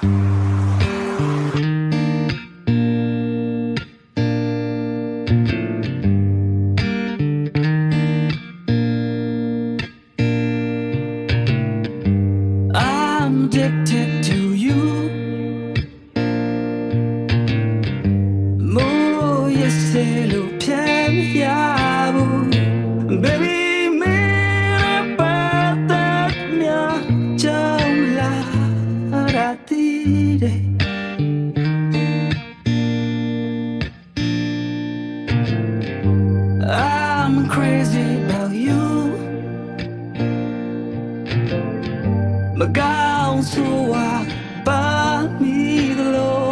Thank you. မကောင်းဆိုဝါပါမိသလို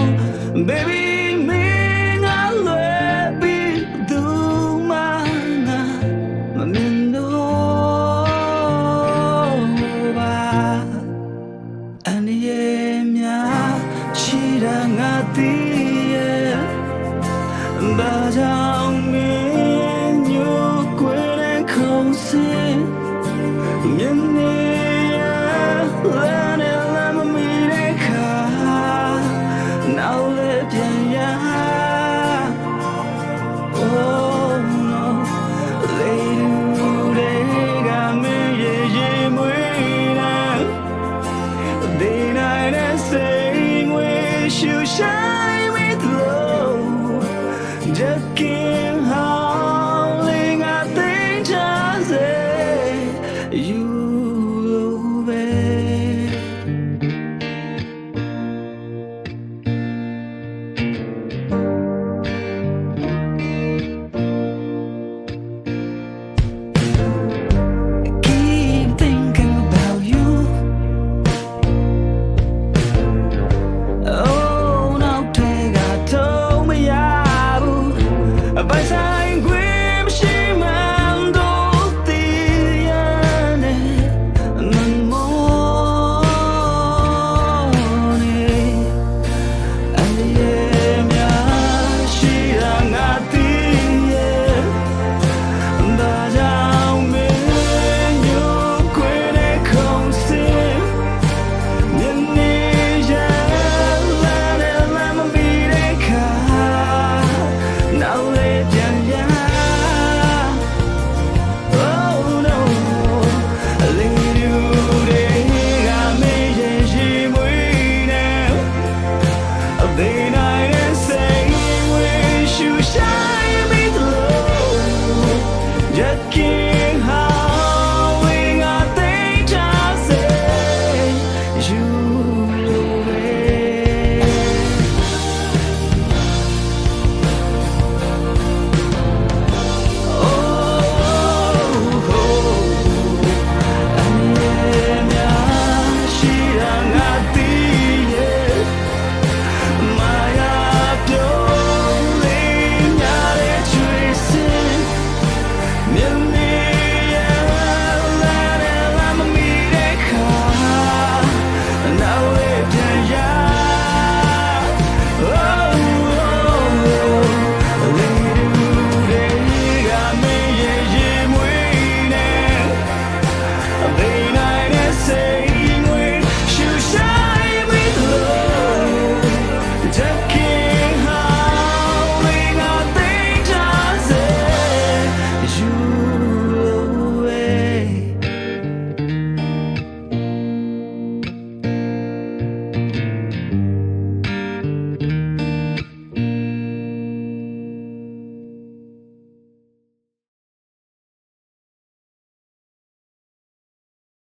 baby မင်းငါလွယ်ပြီးသူမှငါမမြင်တော့ပါအန်ရဲ့များရှိတာငါသိရဲ့ဘာကြောင့်မင်းညို့ကွယ်တဲ့ခုံစင်မြင်နေ de quem